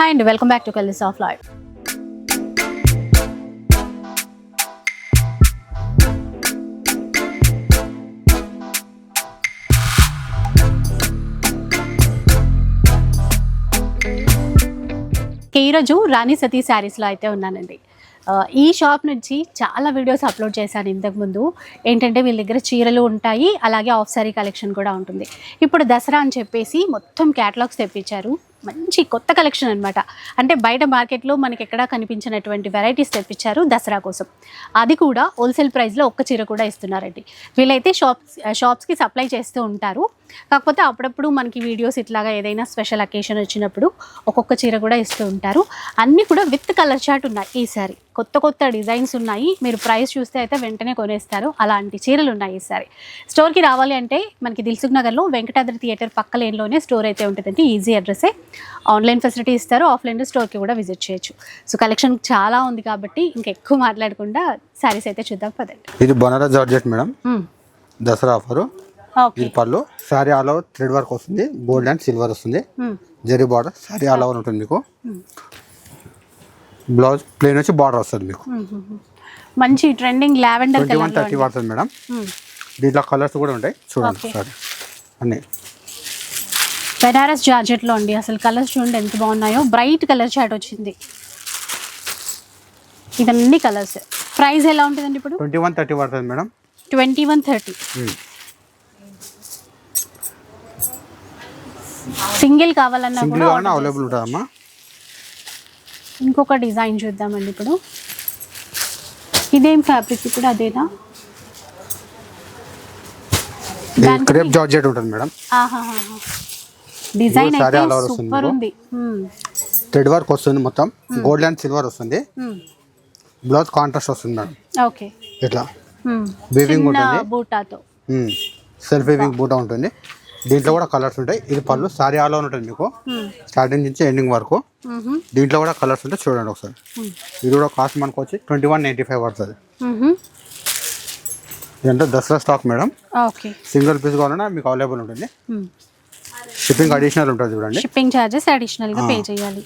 Hi అండి welcome back to కలిస్ of life ఈరోజు రాణి సతీ శారీస్లో అయితే ఉన్నానండి. ఈ షాప్ నుంచి చాలా వీడియోస్ అప్లోడ్ చేశాను ఇంతకుముందు ఏంటంటే వీళ్ళ దగ్గర చీరలు ఉంటాయి అలాగే ఆఫ్ సారీ కలెక్షన్ కూడా ఉంటుంది. ఇప్పుడు దసరా అని చెప్పేసి మొత్తం క్యాటలాగ్స్ తెప్పించారు. మంచి కొత్త కలెక్షన్ అన్నమాట. అంటే బయట మార్కెట్లో మనకి ఎక్కడా కనిపించినటువంటి వెరైటీస్ తెప్పించారు దసరా కోసం. అది కూడా హోల్సేల్ ప్రైస్లో ఒక్క చీర కూడా ఇస్తున్నారండి. వీళ్ళైతే షాప్స్ షాప్స్కి సప్లై చేస్తూ ఉంటారు. కాకపోతే అప్పుడప్పుడు మనకి వీడియోస్ ఇట్లాగా ఏదైనా స్పెషల్ అకేషన్ వచ్చినప్పుడు ఒక్కొక్క చీర కూడా ఇస్తూ ఉంటారు. అన్నీ కూడా విత్ కలర్ చార్ట్ ఉన్నాయి ఈసారి కొత్త కొత్త డిజైన్స్ ఉన్నాయి. మీరు ప్రైస్ చూస్తే అయితే వెంటనే కొనేస్తారు. అలాంటి చీరలు ఉన్నాయి ఈసారి స్టోర్కి రావాలి అంటే మనకి దిల్సుఖ్ నగర్లో వెంకటాద్రి థియేటర్ పక్క లేన్లోనే స్టోర్ అయితే ఉంటుందండి. ఈజీ అడ్రస్సే ఆన్లైన్ ఫెసిలిటీ ఇస్తారు ఆఫ్లైన్ స్టోర్కి కూడా విజిట్ చేయొచ్చు. సో కలెక్షన్ చాలా ఉంది కాబట్టి ఇంకా ఎక్కువ మాట్లాడకుండా శారీస్ అయితే చూద్దాం పదండి. ఇది Banaras georgette madam. Dasara offer. ఇది పళ్ళు. Sari all over thread work వస్తుంది. గోల్డ్ అండ్ సిల్వర్ వస్తుంది. Zari border. Sari all over ఉంటుంది మీకు. బ్లౌజ్ ప్లేన్ వచ్చి బార్డర్ వస్తుంది మీకు. మంచి ట్రెండింగ్ లావెండర్ కలర్ థర్టీ పడుతుంది మేడం. దీంట్లో కలర్స్ కూడా ఉంటాయి. చూడండి. సారీ అన్నీ. బెనారస్ జార్జెట్లో అండి. అసలు కలర్స్ చూడండి ఎంత బాగున్నాయో. బ్రైట్ కలర్ చాట్ వచ్చింది. ఇవన్నీ కలర్స్ ప్రైస్ ఎలా ఉంటుందండి ఇప్పుడు? ట్వంటీ వన్ థర్టీ పడుతుంది madam. Twenty one thirty. Single కావాలన్నా కూడా అవైలబుల్ ఉంటుందమ్మా. ఇంకొక డిజైన్ చూద్దామండి ఇప్పుడు. ఇదేం ఫ్యాబ్రిక్ ఇప్పుడు అదేనా? క్రేప్ జార్జెట్ ఉంటుంది మేడం. డిజైన్ అయితే సూపర్. ఉంది. థ్రెడ్ వర్క్ వస్తుంది మొత్తం. గోల్డ్ అండ్ సిల్వర్ వస్తుంది. బ్లౌజ్ కాంట్రాస్ట్ వస్తుంది మేడం. ఓకే ఇట్లా. Weaving చిన్న ఉంటుంది. బూటాతో. సెల్ఫ్ వేవింగ్ బూట ఉంటుంది. దీంట్లో కూడా కలర్స్ ఉంటాయి. ఇది పళ్ళు. సారీ ఆల్ ఓవర్ ఉంటుంది మీకు. స్టార్టింగ్ నుంచి ఎండింగ్ వరకు. మ్మ్. దీంట్లో కూడా కలర్స్ ఉంటాయి. చూడండి ఒకసారి. ఇది కూడా కాస్ట్ మనకు వచ్చి ట్వంటీ వన్ నైంటీ ఫైవ్ పడుతుంది. మ్మ్. ఇదంటే Dasara stock madam. Single piece కావాలన్నా మీకు అవైలబుల్ ఉంటుంది. షిప్పింగ్ అడిషనల్ ఉంటుంది చూడండి. షిప్పింగ్ ఛార్జెస్ అడిషనల్గా పే ఆ. చేయాలి.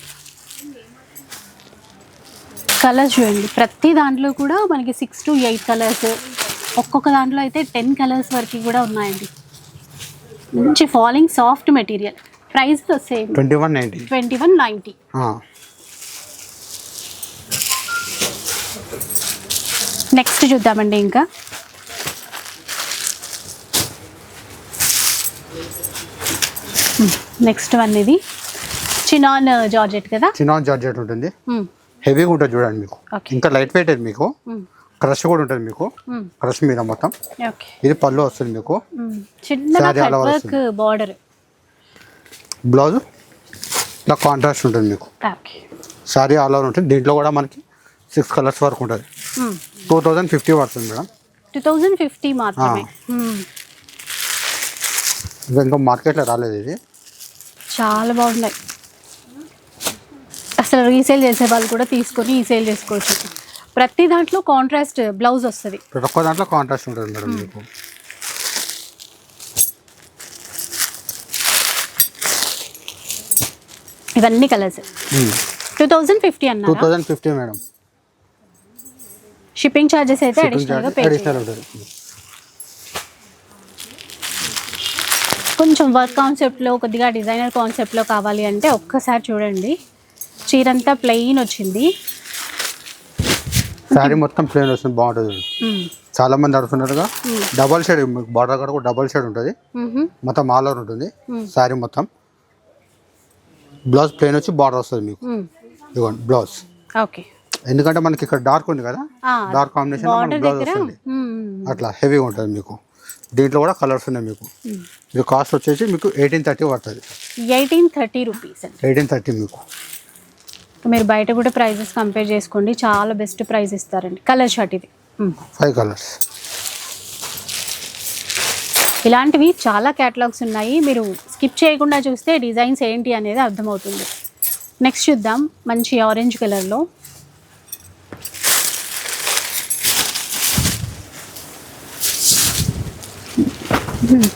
కలర్స్ చూడండి. ప్రతి దాంట్లో కూడా మనకి సిక్స్ టు ఎయిట్ కలర్స్ ఒక్కొక్క దాంట్లో అయితే టెన్ కలర్స్ వరకు కూడా ఉన్నాయండి. మంచి falling soft material price same twenty one ninety twenty one ninety next చూద్దామండి ఇంకా. నెక్స్ట్ వన్ ఇది. చినాన్ జార్జెట్ కదా? చిన్న జార్జెట్ ఉంటుంది. హెవీగా ఉంటుంది చూడండి మీకు. ఇంకా లైట్ వెయిట్ అది మీకు. క్రష్ కూడా ఉంటుంది మీకు. క్రష్ మీద మొత్తం. ఇది పళ్ళు వస్తుంది మీకు. బార్డర్ బ్లౌజ్ ఇట్లా కాంట్రాస్ట్ ఉంటుంది మీకు. ఓకే సారీ ఆల్ ఓవర్ ఉంటుంది. దీంట్లో కూడా మనకి సిక్స్ కలర్స్ వరకు ఉంటుంది. టూ థౌజండ్ ఫిఫ్టీ పడుతుంది మేడం. టూ థౌజండ్ ఫిఫ్టీ మాత్రమే. ఇంకా మార్కెట్లో రాలేదు ఇది. చాలా బాగున్నాయి. అసలు రీసేల్ చేసే వాళ్ళు కూడా తీసుకొని ఈ సేల్ చేసుకోవచ్చు. ప్రతి దాంట్లో కాంట్రాస్ట్ బ్లౌజ్ వస్తుంది. ప్రతి ఒక్క దాంట్లో కాంట్రాస్ట్ ఉంటుంది మేడం మీకు. ఇవన్నీ colours two thousand fifty two అన్నారు? Thousand fifty madam. Shipping charges అయితే అడిషనల్గా పే అడిషనల్ ఉంటుంది. కొంచెం వర్క్ కాన్సెప్ట్లో కొద్దిగా డిజైనర్ కాన్సెప్ట్లో కావాలి అంటే ఒక్కసారి చూడండి. చీరంతా ప్లెయిన్ వచ్చింది. శారీ మొత్తం ప్లేన్ వస్తుంది బాగుంటుంది. చాలా మంది అడుగుతున్నారుగా డబల్ షేడ్ బార్డర్ కూడా డబల్ షేడ్ ఉంటుంది. మొత్తం ఆల్ ఓవర్ ఉంటుంది. శారీ మొత్తం. బ్లౌజ్ ప్లేన్ వచ్చి బార్డర్ వస్తుంది మీకు. ఇదిగోండి బ్లౌజ్ ఓకే. ఎందుకంటే మనకి ఇక్కడ డార్క్ ఉంది కదా డార్క్ కాంబినేషన్ బ్లౌజ్ వస్తుంది. అట్లా హెవీగా ఉంటుంది మీకు. దీంట్లో కూడా కలర్స్ ఉన్నాయి మీకు. ఇది కాస్ట్ వచ్చేసి మీకు ఎయిటీన్ థర్టీ పడుతుంది. Eighteen thirty rupees eighteen thirty మీకు. మీరు బయట కూడా ప్రైజెస్ కంపేర్ చేసుకోండి. చాలా బెస్ట్ ప్రైస్ ఇస్తారండి. కలర్ షర్ట్ ఇది. ఫైవ్ కలర్స్ ఇలాంటివి చాలా క్యాటలాగ్స్ ఉన్నాయి. మీరు స్కిప్ చేయకుండా చూస్తే డిజైన్స్ ఏంటి అనేది అర్థమవుతుంది. నెక్స్ట్ చూద్దాం. మంచి ఆరెంజ్ కలర్లో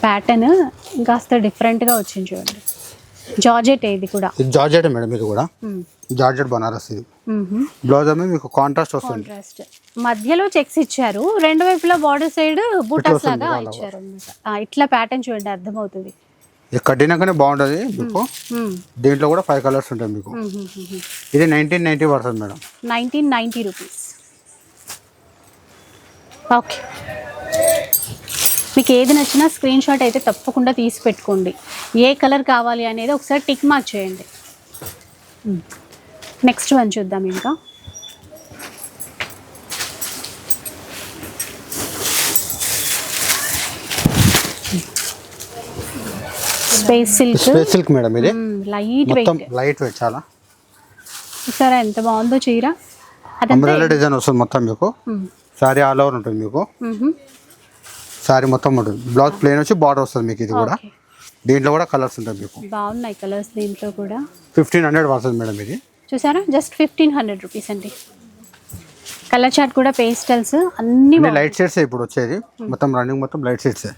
ప్యాటర్న్ కాస్త డిఫరెంట్గా వచ్చింది చూడండి. జార్జెట్ ఇది కూడా? జార్జెట్ మేడం ఇది కూడా. జార్జెట్ బనారస్ ఇది. బ్లౌజ్ అనేది మీకు కాంట్రాస్ట్ వస్తుంది. కాంట్రాస్ట్ మధ్యలో చెక్స్ ఇచ్చారు. రెండు వైపులా బార్డర్ సైడ్ బూటాస్ లాగా. ఇచ్చారు ఇట్లా ప్యాటర్న్ చూడండి అర్థమవుతుంది. ఇది కట్టినాకనే బాగుంటుంది మీకు. దీంట్లో కూడా ఫైవ్ కలర్స్ ఉంటాయి మీకు. ఇది నైన్టీన్ నైన్టీ పడుతుంది madam. Nineteen ninety rupees okay మీకు ఏది నచ్చినా స్క్రీన్ షాట్ అయితే తప్పకుండా తీసి పెట్టుకోండి. ఏ కలర్ కావాలి అనేది ఒకసారి టిక్ మార్క్ చేయండి. నెక్స్ట్ వన్ చూద్దాం ఇంకా. Space silk space silk madam ఇది? లైట్ వెయిట్ లైట్ వెయిట్ చాలా. చూసారా ఎంత బాగుందో చీర. అదంతా డిజైన్ వస్తుంది మొత్తం మీకు. సారీ ఆల్ ఓవర్ ఉంటుంది మీకు. సారీ మొత్తం ఉంటుంది బ్లౌజ్ ప్లేన్ వచ్చి బార్డర్ వస్తుంది మీకు ఇది కూడా. దీంట్లో కూడా కలర్స్ ఉంటాయి మీకు. బాగున్నాయి కలర్స్ దీంట్లో కూడా. ఫిఫ్టీన్ హండ్రెడ్ పడుతుంది మేడం ఇది. చూసారా? జస్ట్ ఫిఫ్టీన్ హండ్రెడ్ రూపీస్ అండి. కలర్ చార్ట్ కూడా పేస్టల్స్ అన్ని అన్ని లైట్ షేడ్స్ ఇప్పుడు వచ్చేది. మొత్తం రన్నింగ్ మొత్తం లైట్ షేడ్స్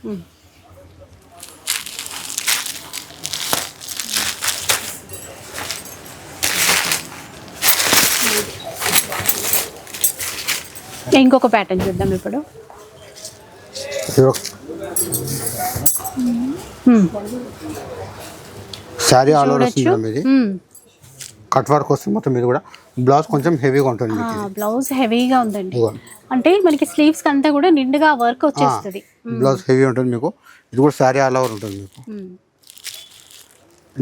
ఇంకొక ప్యాటర్న్ చూద్దాం ఇప్పుడు. సారీ ఆల్ ఓవర్ వస్తుంది ఇది కట్ వర్క్ వస్తుంది మొత్తం ఇది కూడా బ్లౌజ్ కొంచెం హెవీగా ఉంటుంది. బ్లౌజ్ హెవీగా ఉందండి. అంటే మనకి స్లీవ్స్ అంతా కూడా నిండుగా వర్క్ వచ్చేస్తుంది. బ్లౌజ్ హెవీ ఉంటుంది మీకు. ఇది కూడా శారీ ఆల్ ఓవర్ ఉంటుంది మీకు.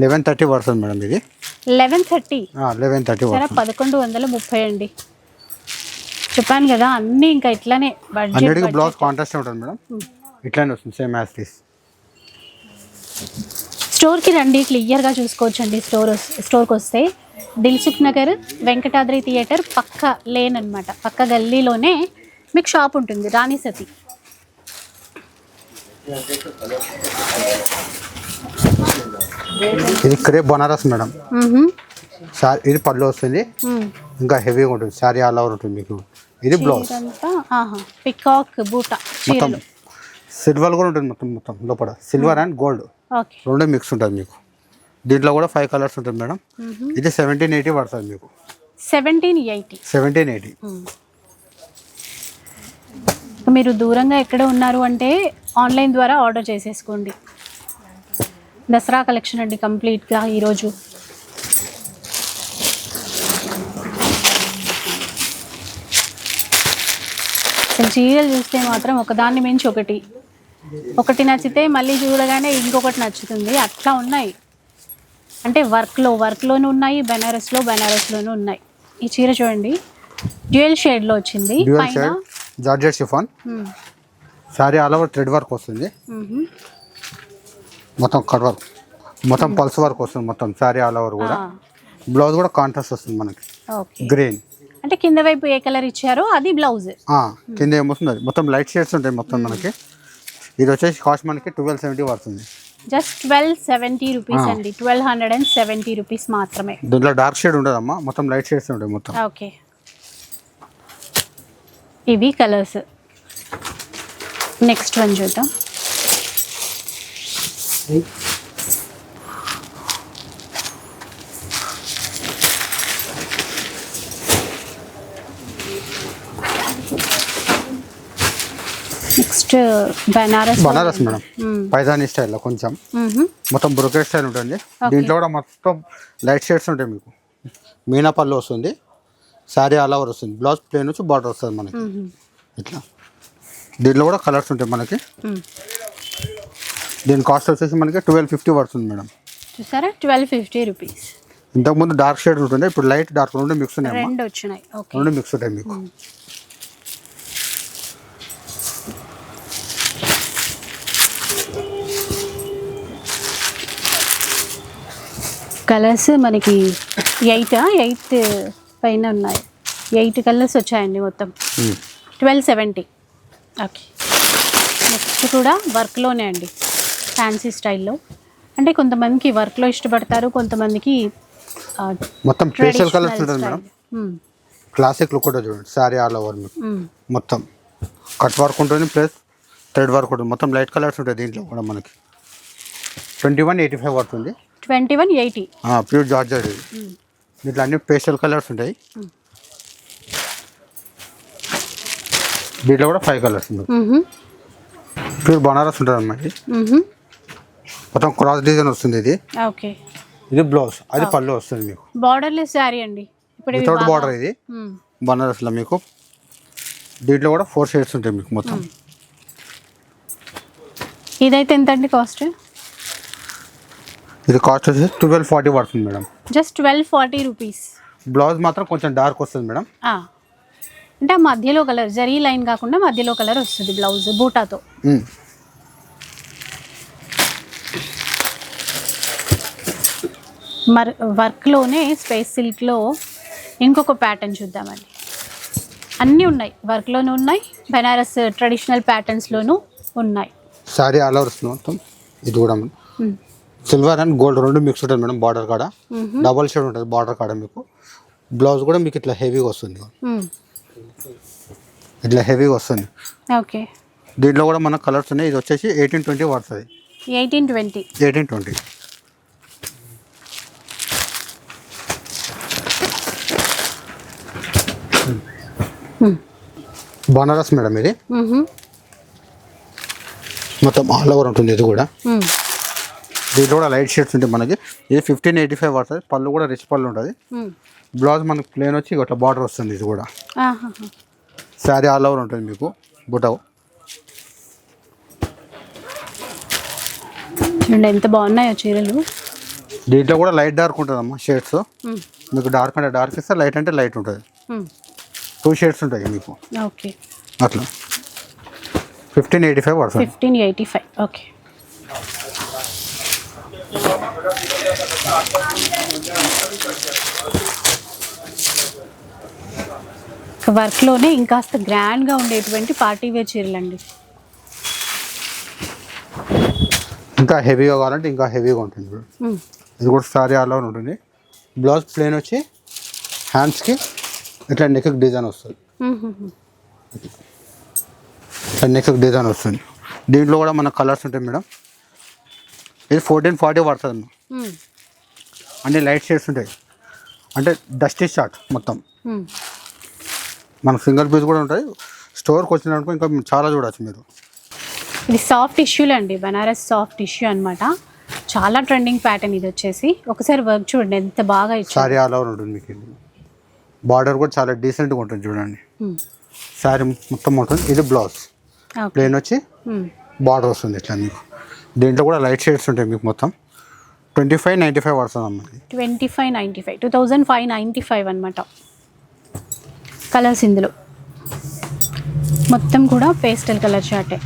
లెవెన్ థర్టీ పడుతుంది మేడం ఇది. Eleven thirty. లెవెన్ థర్టీ పదకొండు వందల ముప్పై అండి. చెప్పాను కదా అన్నీ ఇంకా ఇట్లానే అన్నిటికీ బడ్జెట్ బ్లౌజ్ కాంట్రాస్ట్ ఉంటుంది మేడం? ఇట్లానే వస్తుంది సేమ్ యాజ్ దిస్ స్టోర్కి రండి క్లియర్గా చూసుకోవచ్చండి స్టోర్ స్టోర్కి వస్తే. దిల్సుఖ్ నగర్ వెంకటాద్రి థియేటర్ పక్క లేన్ అన్నమాట. పక్క గల్లీలోనే మీకు షాప్ ఉంటుంది రాణి సతి. ఇది క్రేప్ బనారస్ మేడం. ఇది పళ్ళు వస్తుంది. ఇంకా హెవీగా ఉంటుంది శారీ ఆల్ ఓవర్ ఉంటుంది మీకు. ఇది బ్లౌజ్. పికాక్ బూట మొత్తం సిల్వర్ కూడా ఉంటుంది మొత్తం మొత్తం లోపల. Silver and gold okay. రెండు మిక్స్ ఉంటుంది మీకు. దీంట్లో కూడా ఫైవ్ కలర్స్ ఉంటుంది మేడం. ఇది సెవెంటీన్ ఎయిటీ పడుతుంది మీకు. సెవెంటీన్ ఎయిటీ సెవెంటీన్ ఎయిటీ మీరు దూరంగా ఎక్కడ ఉన్నారు అంటే ఆన్లైన్ ద్వారా ఆర్డర్ చేసేసుకోండి. దసరా కలెక్షన్ అండి కంప్లీట్గా ఈరోజు. అసలు చీరలు చూస్తే మాత్రం ఒకదాన్ని మించి ఒకటి. ఒకటి నచ్చితే మళ్ళీ చూడగానే ఇంకొకటి నచ్చుతుంది. అట్లా ఉన్నాయి. అంటే వర్క్లో వర్క్లోనూ ఉన్నాయి బెనారస్లో బెనారస్లోనూ ఉన్నాయి. ఈ చీర చూడండి. డ్యూయల్ షేడ్లో వచ్చింది. పైన georgette chiffon. Sari all over thread work వస్తుంది. మొత్తం కట్ వర్క్. మొత్తం పల్స్ వర్క్ వస్తుంది మొత్తం శారీ ఆల్ ఓవర్ కూడా. బ్లౌజ్ కూడా కాంట్రాస్ట్ వస్తుంది మనకి. గ్రీన్. అంటే కింద వైపు ఏ కలర్ ఇచ్చారో అది బ్లౌజ్. కింద ఏమొస్తుంది అది మొత్తం లైట్ షేడ్స్ ఉంటాయి మొత్తం మనకి. ఇది వచ్చేసి కాస్ట్ మనకి ట్వెల్వ్ సెవెంటీ పడుతుంది. Just twelve seventy rupees. అండి. Twelve hundred and seventy rupees మాత్రమే. దీంట్లో డార్క్ షేడ్ ఉండదమ్మా. మొత్తం లైట్ షేడ్స్ ఉంటాయి మొత్తం. ఓకే. ఇవి కలర్స్ నెక్స్ట్ వన్ చూద్దాం. Next Banaras Banaras madam. పైజానీ స్టైల్లో కొంచెం. మొత్తం బ్రొకెట్ స్టైల్ ఉంటుంది. దీంట్లో కూడా మొత్తం లైట్ షేడ్స్ ఉంటాయి మీకు. మీనా పళ్ళు వస్తుంది. శారీ ఆల్ ఓవర్ వస్తుంది. బ్లౌజ్ ప్లేన్ వచ్చి బార్డర్ వస్తుంది మనకి. ఇట్లా. దీంట్లో కూడా కలర్స్ ఉంటాయి మనకి. దీని కాస్ట్ వచ్చేసి మనకి ట్వెల్వ్ ఫిఫ్టీ పడుతుంది మేడం. చూసారా? Twelve fifty rupees. ఇంతకుముందు డార్క్ షేడ్ ఉంటుంది ఇప్పుడు లైట్ డార్క్ రెండు మిక్స్ ఓకే. రెండు మిక్స్ ఉంటాయి మీకు. కలర్స్ మనకి ఎయిట్ ఎయిత్ పైన ఉన్నాయి. ఎయిట్ కలర్స్ వచ్చాయండి మొత్తం. మ్మ్. Twelve seventy. ఓకే. నెక్స్ట్ కూడా వర్క్లోనే అండి. ఫ్యాన్సీ స్టైల్లో. అంటే కొంతమందికి వర్క్లో ఇష్టపడతారు కొంతమందికి మొత్తం పేస్టల్ కలర్స్ ఉంటుంది మేడం. Hmm. క్లాసిక్ లుక్ కూడా చూడండి. శారీ ఆల్ ఓవర్ మొత్తం. కట్ వర్క్ ఉంటుంది ప్లస్ థ్రెడ్ వర్క్ ఉంటుంది. మొత్తం లైట్ కలర్స్ ఉంటాయి దీంట్లో కూడా మనకి. ట్వంటీ వన్ ఎయిటీ ఫైవ్ పడుతుంది. Twenty one eighty. Pure georgette ఇది. దీంట్లో అన్ని పేస్టల్ కలర్స్ ఉంటాయి. దీంట్లో కూడా ఫైవ్ కలర్స్ ఉంటాయి ప్యూర్ బనారస్ ఉంటుంది అన్నమాట. మొత్తం క్రాస్ డిజైన్ వస్తుంది ఇది. ఓకే. ఇది బ్లౌజ్ అది పళ్ళు వస్తుంది మీకు. బార్డర్లెస్ శారీ అండి. వితౌట్ బార్డర్ ఇది. బనారస్లో మీకు దీంట్లో కూడా ఫోర్ షేడ్స్ ఉంటాయి మీకు మొత్తం. ఇదైతే ఎంత అండి కాస్ట్? ఇది కాస్ట్ వచ్చేసి ట్వెల్వ్ ఫార్టీ పడుతుంది madam just twelve forty rupees blouse మాత్రం కొంచెం డార్క్ వస్తుంది మేడం అంటే మధ్యలో కలర్ జరీ లైన్ కాకుండా మధ్యలో కలర్ వస్తుంది బ్లౌజ్ బూటాతో. మ్మ్. మర్ వర్క్లోనే స్పేస్ సిల్క్లో ఇంకొక ప్యాటర్న్ చూద్దామండి. అన్నీ ఉన్నాయి. వర్క్లోనూ ఉన్నాయి. బెనారస్ ట్రెడిషనల్ ప్యాటర్న్స్లోనూ ఉన్నాయి. ఓవర్ వస్తుంది మొత్తం ఇది కూడా మ్మ్. సిల్వర్ అండ్ గోల్డ్ రెండు మిక్స్ ఉంటుంది మేడం బార్డర్ కాడ. డబల్ షేడ్ ఉంటుంది బార్డర్ కాడ మీకు. బ్లౌజ్ కూడా మీకు ఇట్లా హెవీగా వస్తుంది. ఇట్లా హెవీగా వస్తుంది. ఓకే. దీంట్లో కూడా మన కలర్స్ ఉన్నాయి. ఇది వచ్చేసి ఎయిటీన్ ట్వంటీ పడుతుంది eighteen twenty eighteen twenty Banaras madam ఇది. మొత్తం ఆల్ ఓవర్ ఉంటుంది ఇది కూడా. దీంట్లో కూడా లైట్ షేడ్స్ ఉంటాయి మనకి. ఇది ఫిఫ్టీన్ ఎయిటీ ఫైవ్ పడుతుంది. పళ్ళు కూడా రిచ్ పళ్ళు ఉంటుంది బ్లౌజ్ మనకి ప్లేన్ వచ్చి ఇట్లా బార్డర్ వస్తుంది ఇది కూడా. శారీ ఆల్ ఓవర్ ఉంటుంది మీకు. బుటవ్. చూడండి ఎంత బాగున్నాయో చీరలు. దీంట్లో కూడా లైట్ డార్క్ ఉంటుంది అమ్మా షేడ్స్ మీకు డార్క్ అంటే డార్క్ ఇస్తే లైట్ అంటే లైట్ ఉంటుంది. టూ షేడ్స్ ఉంటాయి మీకు. ఓకే. అట్లా. ఫిఫ్టీన్ ఎయిటీ ఫైవ్ పడుతుంది. Fifteen eighty five okay. వర్క్లోనే ఇంకాస్త గ్రాండ్గా ఉండేటువంటి పార్టీ వేర్ చీరలండి. ఇంకా హెవీగా కావాలంటే ఇంకా హెవీగా ఉంటుంది. ఇది కూడా సారీ ఓవర్ ఉంటుంది. బ్లౌజ్ ప్లేన్ వచ్చి హ్యాండ్స్కి ఇట్లా నెక్ డిజైన్ వస్తుంది. ఇట్లా నెక్ డిజైన్ వస్తుంది. దీంట్లో కూడా మన కలర్స్ ఉంటాయి మేడం. ఇది ఫోర్టీన్ ఫార్టీ పడుతుంది అన్న మ్మ్. అన్ని లైట్ షేడ్స్ ఉంటాయి. అంటే డస్టీ షార్ట్ మొత్తం. మ్మ్. మనకు సింగిల్ పీస్ కూడా ఉంటాయి. స్టోర్కి వచ్చినప్పుడు ఇంకా చాలా చూడొచ్చు మీరు. ఇది సాఫ్ట్ టిష్యూలు అండి. బనారస్ సాఫ్ట్ టిష్యూ అన్నమాట. చాలా ట్రెండింగ్ ప్యాటర్న్ ఇది వచ్చేసి. ఒకసారి వర్క్ చూడండి ఎంత బాగా సారీ ఆల్ ఓవర్ ఉంటుంది మీకు ఇది. బార్డర్ కూడా చాలా డీసెంట్గా ఉంటుంది చూడండి. మ్మ్. శారీ మొత్తం ఉంటుంది ఇది బ్లౌజ్. ప్లేన్ వచ్చి. బార్డర్ వస్తుంది ఇట్లా మీకు. దీంట్లో కూడా లైట్ షేడ్స్ ఉంటాయి మీకు మొత్తం. ట్వంటీ ఫైవ్ నైంటీ ఫైవ్ పడుతుంది twenty five ninety five two thousand five ninety five అనమాట కలర్స్ ఇందులో. మొత్తం కూడా పేస్టల్ కలర్ చార్టే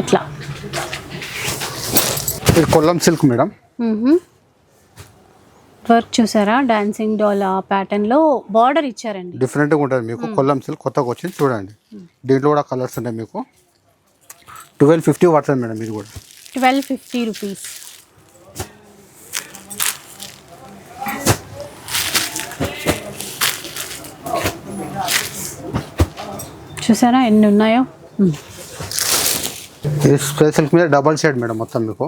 ఎట్లా? ఇది కొల్లం సిల్క్ మేడం. వర్క్ చూసారా? డాన్సింగ్ డాల్ ప్యాటర్న్లో బార్డర్ ఇచ్చారండి. డిఫరెంట్గా ఉంటుంది మీకు. కొల్లం సిల్క్ కొత్తగా వచ్చింది చూడండి. దీంట్లో కూడా కలర్స్ ఉంటాయి మీకు. ట్వెల్వ్ ఫిఫ్టీ పడుతుంది మేడం ఇది కూడా. ట్వెల్వ్ ఫిఫ్టీ రూపీస్ చూసారా ఎన్ని ఉన్నాయో? ఇది సిల్క్ మీద డబల్ షేడ్ మేడం మొత్తం మీకు.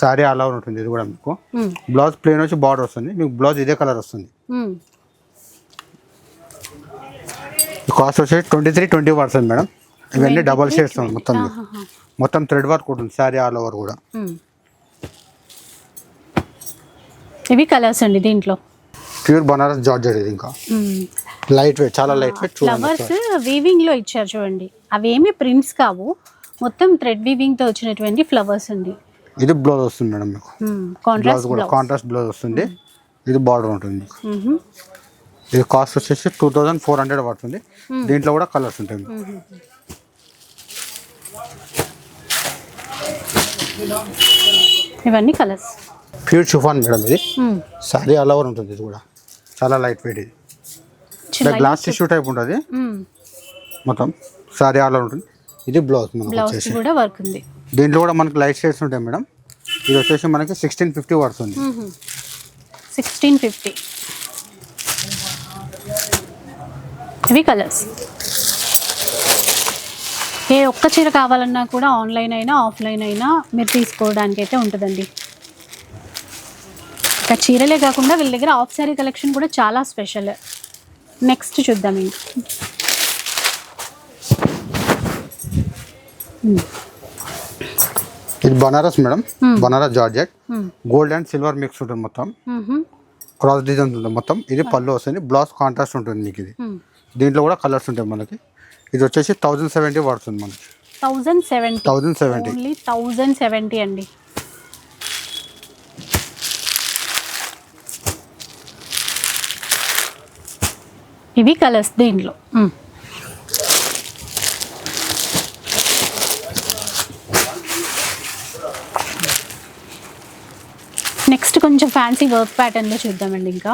శారీ అలా ఉంటుంది ఇది కూడా మీకు. బ్లౌజ్ ప్లేన్ వచ్చి బార్డర్ వస్తుంది. మీకు బ్లౌజ్ ఇదే కలర్ వస్తుంది. కాస్ట్ వచ్చేసి ట్వంటీ త్రీ ట్వంటీ పడుతుంది మేడం. ఇవన్నీ డబల్ షేడ్స్ మొత్తం. మొత్తం థ్రెడ్ వర్క్ ఉంటుంది శారీ ఆల్ ఓవర్ కూడా. ఇవి కలర్స్ అండి దీంట్లో? ప్యూర్ బనారస్ జార్జెట్ ఇది ఇంకా. లైట్ వెయిట్ చాలా లైట్ వెయిట్ ఫ్లవర్స్ వీవింగ్లో ఇచ్చారు చూడండి. అవేమి ప్రింట్స్ కావు. మొత్తం థ్రెడ్ వీవింగ్తో వచ్చినటువంటి ఫ్లవర్స్ అండి. ఇది బ్లౌజ్ వస్తుంది మేడం మీకు. బ్లౌజ్ కాంట్రాస్ట్ కూడా బ్లౌజ్ కాంట్రాస్ట్ బ్లౌజ్ వస్తుంది. ఇది బార్డర్ ఉంటుంది మీకు. ఇది కాస్ట్ వచ్చేసి టూ థౌజండ్ ఫోర్ హండ్రెడ్ పడుతుంది. దీంట్లో కూడా కలర్స్ ఉంటాయి మీకు. ఇవన్నీ కలర్స్ ప్యూర్ షిఫాన్ మేడం ఇది. సారీ ఆల్ ఓవర్ ఉంటుంది ఇది కూడా. చాలా లైట్ వెయిట్ ఇది. గ్లాస్ టిష్యూ టైప్ ఉంటుంది. మొత్తం సారీ ఆల్ ఓవర్ ఉంటుంది. ఇది బ్లౌజ్ బ్లౌజ్ కూడా వర్క్ ఉంది. దీంట్లో కూడా మనకి లైట్ షేడ్స్ ఉంటాయి మేడం. ఇది వచ్చేసి మనకి సిక్స్టీన్ ఫిఫ్టీ పడుతుంది. సిక్స్టీన్ ఫిఫ్టీ ఇవి కలర్స్ ఏ ఒక్క చీర కావాలన్నా కూడా ఆన్లైన్ అయినా ఆఫ్లైన్ అయినా మీరు తీసుకోవడానికి అయితే ఉంటుందండి. ఇంకా చీరలే కాకుండా వీళ్ళ దగ్గర ఆఫ్ శారీ కలెక్షన్ కూడా చాలా స్పెషల్ నెక్స్ట్ చూద్దాం ఇంక. ఇది Banaras madam. Banaras georgette. Gold and silver mix ఉంటుంది మొత్తం. క్రాస్ డిజైన్ ఉంటుంది మొత్తం. ఇది పళ్ళు వస్తుంది. బ్లౌజ్ కాంట్రాస్ట్ ఉంటుంది మీకు ఇది. దీంట్లో కూడా కలర్స్ ఉంటాయి మనకి. ఇది వచ్చేసి థౌజండ్ సెవెంటీ పడుతుంది మనకి. Thousand seventy thousand seventy only thousand seventy అండి. ఇవి కలర్స్ దీంట్లో. నెక్స్ట్ కొంచెం ఫ్యాన్సీ వర్క్ ప్యాటర్న్లో చూద్దామండి ఇంకా.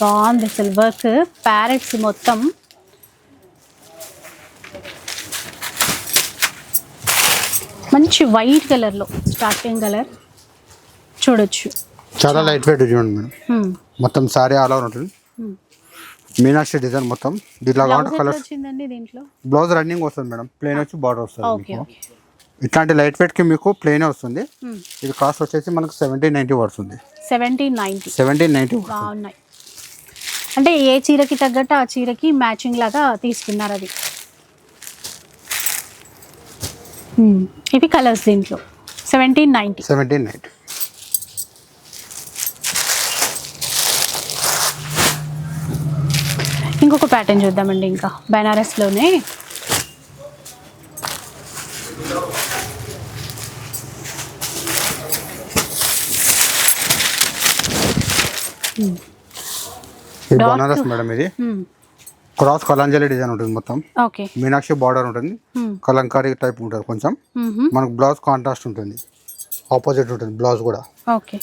బాగుంది అసలు వర్క్ ప్యారెట్స్ మొత్తం. మంచి వైట్ కలర్లో స్టార్టింగ్ కలర్ చూడొచ్చు. చాలా లైట్ వెయిట్ చూడండి మేడం. మొత్తం సారీ ఓవర్ ఉంటుంది. Hmm. మీనాక్షి డిజైన్ మొత్తం. దీంట్లో బ్లౌజ్ రన్నింగ్ వస్తుంది మేడం. ప్లేన్ వచ్చి బార్డర్ వస్తుంది ఇట్లాంటి లైట్ వెయిట్కి మీకు ప్లేన్ వస్తుంది. ఇది కాస్ట్ వచ్చేసి మనకు సెవెంటీన్ నైన్టీ పడుతుంది. సెవెంటీన్ నైంటీ సెవెంటీన్ నైన్టీ బాగున్నాయి. అంటే ఏ చీరకి తగ్గట్టు ఆ చీరకి మ్యాచింగ్ లాగా తీసుకున్నారు అది. ఇవి కలర్స్ దీంట్లో. సెవెంటీన్ నైంటీ సెవెంటీన్ నైన్టీ ఇంకొక ప్యాటర్న్ చూద్దామండి ఇంకా. బెనారస్లోనే ఇది. బనారస్ మేడం ఇది. క్రాస్ కలంజలి డిజైన్ ఉంటుంది మొత్తం. మీనాక్షి బార్డర్ ఉంటుంది. కలంకారీ టైప్ ఉంటుంది కొంచెం. మనకు బ్లౌజ్ కాంట్రాస్ట్ ఉంటుంది. ఆపోజిట్ ఉంటుంది బ్లౌజ్ కూడా. ఓకే.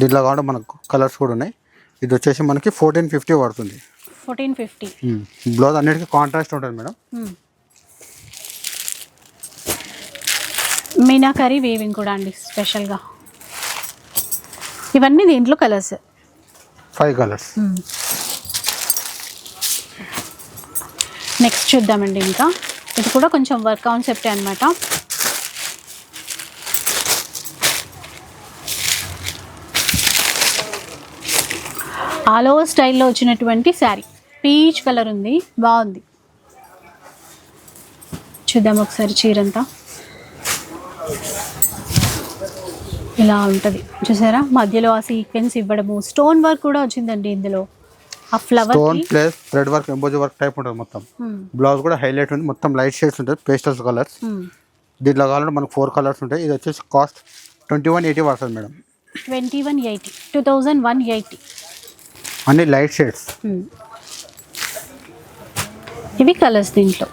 దీంట్లో కాకుండా మనకు కలర్స్ కూడా ఉన్నాయి. ఇది వచ్చేసి మనకి ఫోర్టీన్ ఫిఫ్టీ పడుతుంది. ఫోర్టీన్ ఫిఫ్టీ బ్లౌజ్ అన్నిటికీ కాంట్రాస్ట్ ఉంటుంది మేడం. మీనాకరీ వీవింగ్ కూడా అండి స్పెషల్గా ఇవన్నీ దీంట్లో కలర్స్ ఫైవ్ కలర్స్. నెక్స్ట్ చూద్దామండి ఇంకా. ఇది కూడా కొంచెం వర్క్ కాన్సెప్టే అనమాట ఆల్ ఓవర్ స్టైల్లో వచ్చినటువంటి శారీ పీచ్ కలర్ ఉంది. బాగుంది. చూద్దాం ఒకసారి చీరంతా. ఇలా ఉంటుంది. చూసారా? మధ్యలో ఆ సీక్వెన్స్ ఇవ్వడము. స్టోన్ వర్క్ కూడా వచ్చిందండి ఇందులో. ఆ flower stone place thread work ఎంబోజీ work type ఉంటుంది మొత్తం. బ్లౌజ్ కూడా హైలైట్ ఉంది. మొత్తం లైట్ షేడ్స్ ఉంటుంది. పేస్టల్స్ కలర్స్ దీంట్లో కావాలంటే మనకు ఫోర్ కలర్స్ ఉంటాయి. ఇది వచ్చేసి కాస్ట్ ట్వంటీ వన్ ఎయిటీ పడుతుంది madam. Twenty one eighty two thousand one eighty అన్ని లైట్ షేడ్స్ ఇవి కలర్స్ దీంట్లో.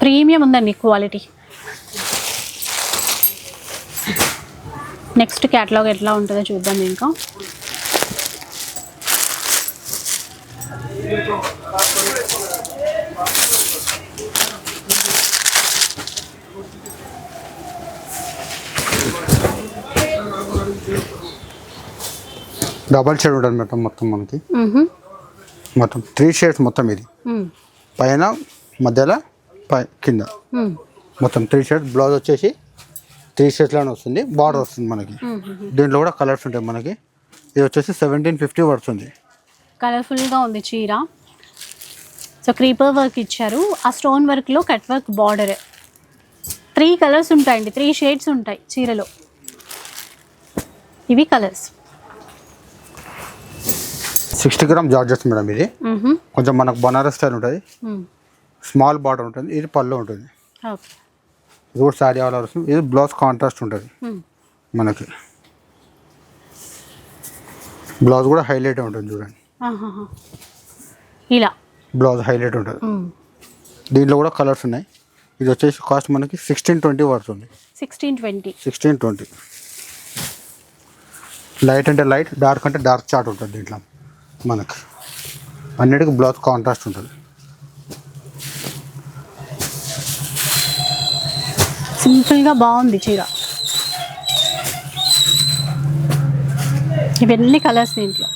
ప్రీమియం ఉందండి క్వాలిటీ నెక్స్ట్ క్యాటలాగ్ ఎట్లా ఉంటుందో చూద్దాం ఇంకా డబల్ షేడ్ ఉంటుంది మేడం మొత్తం మనకి. మొత్తం త్రీ షేడ్స్ మొత్తం ఇది. పైన మధ్యలో పై కింద. మొత్తం త్రీ షేడ్స్ బ్లౌజ్ వచ్చేసి త్రీ షేడ్స్లోనే వస్తుంది. బార్డర్ వస్తుంది మనకి. దీంట్లో కూడా కలర్స్ ఉంటాయి మనకి. ఇది వచ్చేసి సెవెంటీన్ ఫిఫ్టీ పడుతుంది కలర్ఫుల్గా ఉంది చీర. సో క్రీపర్ వర్క్ ఇచ్చారు. ఆ స్టోన్ వర్క్లో cut work border three colours ఉంటాయండి. త్రీ షేడ్స్ ఉంటాయి చీరలో. ఇవి colours sixty gram georgette madam ఇది. కొంచెం మనకు బనారస్ స్టైల్ ఉంటుంది. స్మాల్ బార్డర్ ఉంటుంది. ఇది పళ్ళు ఉంటుంది. ఓకే. ఇది కూడా శారీ ఆల్ ఓవర్ వస్తుంది. ఇది బ్లౌజ్ కాంట్రాస్ట్ ఉంటుంది. మనకి. బ్లౌజ్ కూడా హైలైట్ ఉంటుంది చూడండి. ఇలా. బ్లౌజ్ హైలైట్ ఉంటుంది. దీంట్లో కూడా కలర్స్ ఉన్నాయి. ఇది వచ్చేసి కాస్ట్ మనకి సిక్స్టీన్ ట్వంటీ పడుతుంది. Sixteen twenty. Sixteen twenty. Light అంటే లైట్ డార్క్ అంటే డార్క్ చార్ట్ ఉంటుంది దీంట్లో. మనకి. అన్నిటికీ బ్లౌజ్ కాంట్రాస్ట్ ఉంటుంది. సింపుల్గా బాగుంది చీర. ఇవన్నీ కలర్స్ దీంట్లో.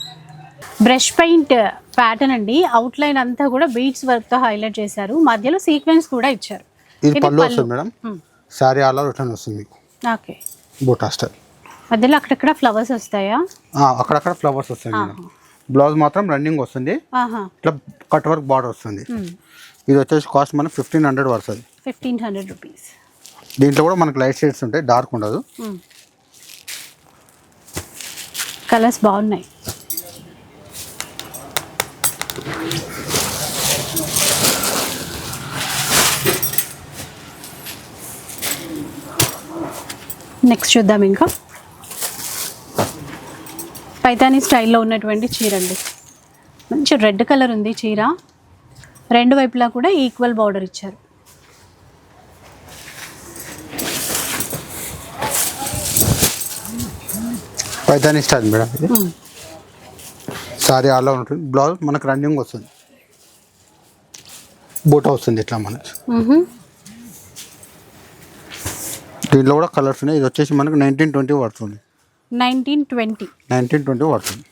బ్రష్ పెయింట్ ప్యాటర్న్ అండి. అవుట్లైన్ అంతా కూడా బీడ్స్ వర్క్తో హైలైట్ చేశారు. మధ్యలో సీక్వెన్స్ కూడా ఇచ్చారు. ఇది పళ్ళు. వస్తుంది madam. Sari all over return వస్తుంది. ఓకే. బూటా స్టైల్. మధ్యలో అక్కడక్కడ ఫ్లవర్స్ వస్తాయా? అక్కడక్కడ ఫ్లవర్స్ వస్తాయి మేడం. బ్లౌజ్ మాత్రం రన్నింగ్ వస్తుంది. ఇట్లా కట్ వర్క్ బార్డర్ వస్తుంది. ఇది వచ్చేసి కాస్ట్ మనకి ఫిఫ్టీన్ హండ్రెడ్ పడుతుంది. ఫిఫ్టీన్ హండ్రెడ్ రూపీస్ దీంట్లో కూడా మనకు లైట్ షేడ్స్ ఉంటాయి డార్క్ ఉండదు. కలర్స్ బాగున్నాయి. నెక్స్ట్ చూద్దాం ఇంకా. పైతానీ స్టైల్లో ఉన్నటువంటి చీర అండి మంచి రెడ్ కలర్ ఉంది చీర. రెండు వైపులా కూడా ఈక్వల్ బార్డర్ ఇచ్చారు. పైతానీ స్టైల్ మేడం ఇది. సారీ ఓవర్ ఉంటుంది. బ్లౌజ్ మనకు రన్నింగ్ వస్తుంది. బూటా వస్తుంది ఇట్లా మనకి. దీంట్లో కూడా కలర్స్ ఉన్నాయి. ఇది వచ్చేసి మనకు నైన్టీన్ ట్వంటీ పడుతుంది. నైన్టీన్ ట్వంటీ నైన్టీన్ ట్వంటీ పడుతుంది.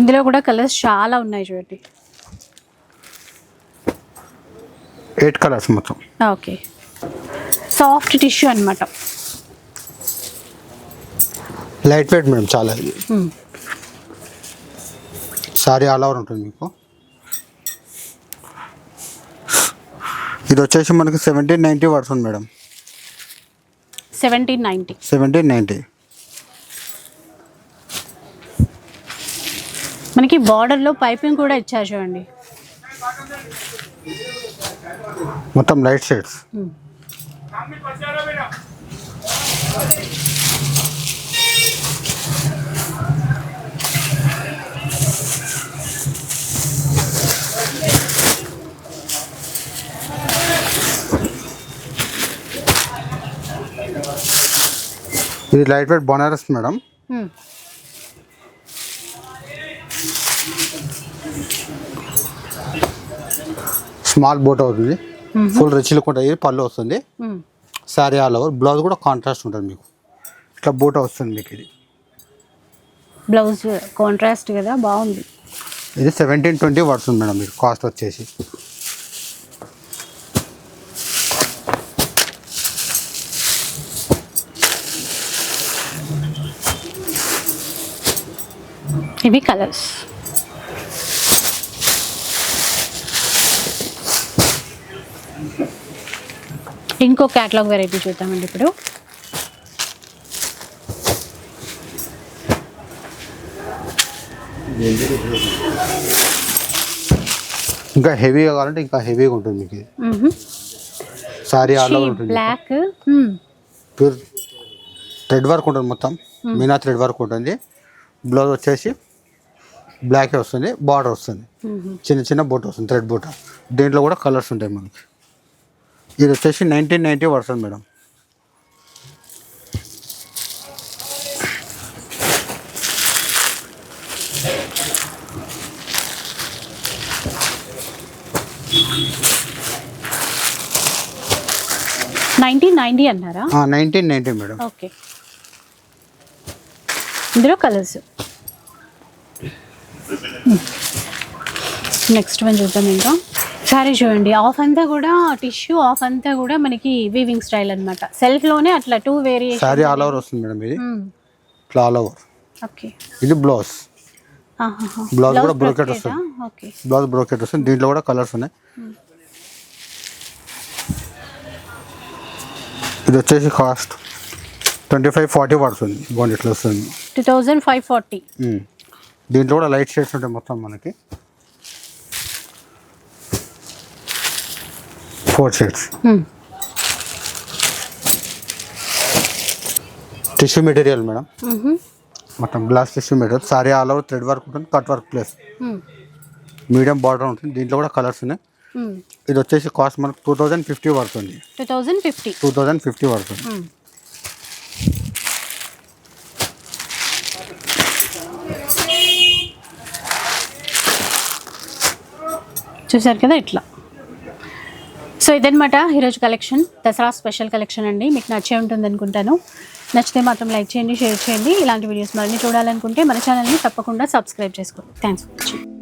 ఇందులో కూడా కలర్స్ చాలా ఉన్నాయి చూడండి. ఎయిట్ కలర్స్ మొత్తం. ఓకే. సాఫ్ట్ టిష్యూ అనమాట లైట్ వెయిట్ మేడం చాలా ఇది. సారీ ఆల్ ఓవర్ ఉంటుంది మీకు. ఇది వచ్చేసి మనకి సెవెంటీన్ నైంటీ పడుతుంది madam. Seventeen ninety seventeen ninety మనకి బార్డర్లో పైపింగ్ కూడా ఇచ్చారు చూడండి. మొత్తం లైట్ షేడ్స్. ఇది లైట్ వెయిట్ బనారస్ మేడం. మ్మ్. స్మాల్ బోట్ అవుతుంది ఫుల్ రిచ్ లుక్ ఉంటుంది పళ్ళు వస్తుంది. Sari all over. బ్లౌజ్ కూడా కాంట్రాస్ట్ ఉంటుంది మీకు. ఇట్లా బూట వస్తుంది మీకు ఇది. బ్లౌజ్ కాంట్రాస్ట్ కదా బాగుంది. ఇది సెవెంటీన్ ట్వంటీ పడుతుంది మేడం మీకు కాస్ట్ వచ్చేసి. ఇవి కలర్స్ ఇంకో క్యాటలాగ్ వెరైటీ చూద్దామండి ఇప్పుడు. ఇంకా హెవీగా కావాలంటే ఇంకా హెవీగా ఉంటుంది మీకు. శారీ ఆల్ ఓవర్ ఉంటుంది. బ్లాక్ ప్యూర్ థ్రెడ్ వర్క్ ఉంటుంది మొత్తం. మీనా థ్రెడ్ వర్క్ ఉంటుంది. బ్లౌజ్ వచ్చేసి బ్లాకే వస్తుంది బార్డర్ వస్తుంది. చిన్న చిన్న బూట వస్తుంది థ్రెడ్ బూట దీంట్లో కూడా కలర్స్ ఉంటాయి మనకి. ఇది వచ్చేసి నైన్టీన్ నైంటీ పడుతుంది మేడం. నైన్టీన్ నైంటీ అన్నారా? Nineteen ninety madam. ఓకే. ఇందులో కలర్స్. నెక్స్ట్ వన్ చూద్దాం ఇంకా. సారీ చూడండి. ఆఫ్ అంతా కూడా టిష్యూ ఆఫ్ అంతా కూడా మనకి వీవింగ్ స్టైల్ అనమాట సెల్ఫ్లోనే అట్లా two variation sari all over వస్తుంది మేడం ఇది. ఇట్లా ఆల్ ఓవర్ ఓకే ఇది బ్లౌజ్ Blouse కూడా brocade వస్తుంది. ఓకే బ్లౌజ్ బ్రోకెట్ వస్తుంది. దీంట్లో కూడా కలర్స్ ఉన్నాయి. ఇది వచ్చేసి కాస్ట్ ట్వంటీ ఫైవ్ ఫార్టీ పడుతుంది. బాగుంది ఇట్లా వస్తుంది. Two thousand five forty. దీంట్లో కూడా లైట్ షేడ్స్ ఉంటాయి మొత్తం మనకి. Four shades. Tissue material madam మొత్తం glass tissue material sari all over thread work ఉంటుంది cut work place medium border ఉంటుంది దీంట్లో కూడా కలర్స్ ఉన్నాయి. ఇది వచ్చేసి కాస్ట్ మనకు టూ థౌజండ్ ఫిఫ్టీ పడుతుంది. Two thousand fifty two thousand fifty పడుతుంది. చూసారు కదా ఇట్లా. సో ఇదనమాట ఈరోజు కలెక్షన్ దసరా స్పెషల్ కలెక్షన్ అండి. మీకు నచ్చే ఉంటుంది అనుకుంటాను. నచ్చితే మాత్రం లైక్ చేయండి షేర్ చేయండి. ఇలాంటి వీడియోస్ మరిన్ని చూడాలనుకుంటే మన ఛానల్ని తప్పకుండా సబ్స్క్రైబ్ చేసుకోండి. Thanks for watching.